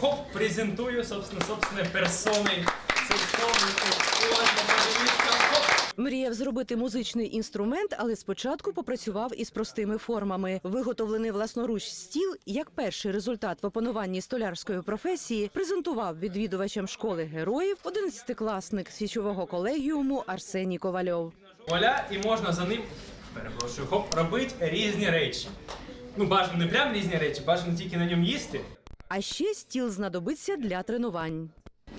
хоп, презентую, собственно, собственной персоной. Мріяв зробити музичний інструмент, але спочатку попрацював із простими формами. Виготовлений власноруч стіл, як перший результат в опануванні столярської професії, презентував відвідувачам школи героїв 11-класник свічового колегіуму Арсеній Ковальов. Вуаля, і можна за ним, перепрошую, хоп, робити різні речі. Ну, бажано не прям різні речі, бажано тільки на ньому їсти. А ще стіл знадобиться для тренувань.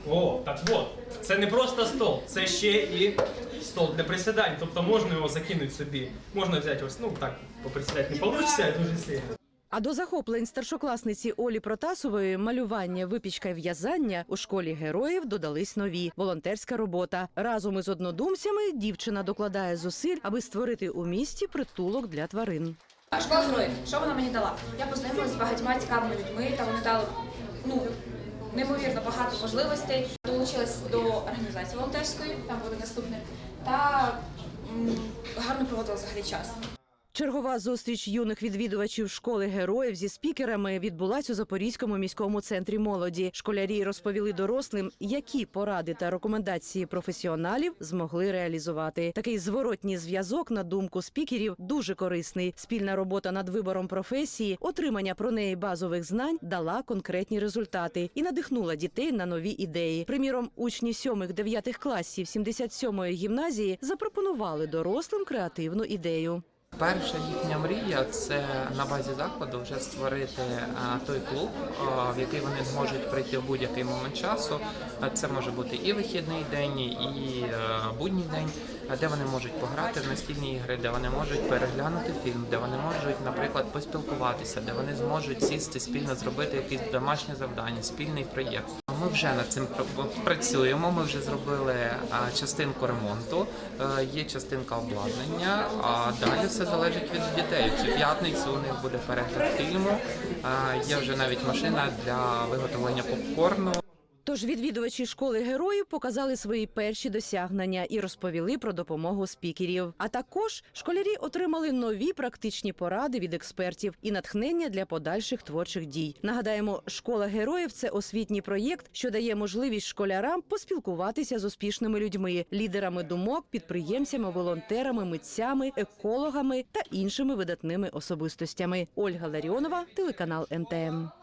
О, так от, це не просто стол, це ще і стол для присідань. Тобто можна його закинути собі. Можна взяти ось, ну так, поприсідати не вийде дуже сильно. А до захоплень старшокласниці Олі Протасової малювання, випічка і в'язання у школі героїв додались нові волонтерська робота. Разом із однодумцями дівчина докладає зусиль, аби створити у місті притулок для тварин. Школа героїв, що вона мені дала? Я познайомилася з багатьма цікавими людьми, та вони дали ну, неймовірно багато можливостей. Долучилась до організації волонтерської, там буде наступне, та гарно проводила взагалі час. Чергова зустріч юних відвідувачів школи героїв зі спікерами відбулась у Запорізькому міському центрі молоді. Школярі розповіли дорослим, які поради та рекомендації професіоналів змогли реалізувати. Такий зворотній зв'язок, на думку спікерів, дуже корисний. Спільна робота над вибором професії, отримання про неї базових знань дала конкретні результати і надихнула дітей на нові ідеї. Приміром, учні 7-9 класів 77-ї гімназії запропонували дорослим креативну ідею. Перша їхня мрія це на базі закладу вже створити той клуб, в який вони зможуть прийти в будь-який момент часу. Це може бути і вихідний день, і будній день, де вони можуть пограти в настільні ігри, де вони можуть переглянути фільм, де вони можуть, наприклад, поспілкуватися, де вони зможуть сісти спільно зробити якесь домашнє завдання, спільний проєкт. Ми вже над цим пр- працюємо. Ми вже зробили частинку ремонту, е, є частинка обладнання, а далі все залежить від дітей. Цю п'ятницю у них буде перегляд фільму. е, Є вже навіть машина для виготовлення попкорну. Тож відвідувачі школи героїв показали свої перші досягнення і розповіли про допомогу спікерів. А також школярі отримали нові практичні поради від експертів і натхнення для подальших творчих дій. Нагадаємо, школа героїв це освітній проєкт, що дає можливість школярам поспілкуватися з успішними людьми, лідерами думок, підприємцями, волонтерами, митцями, екологами та іншими видатними особистостями. Ольга Ларіонова, телеканал НТМ.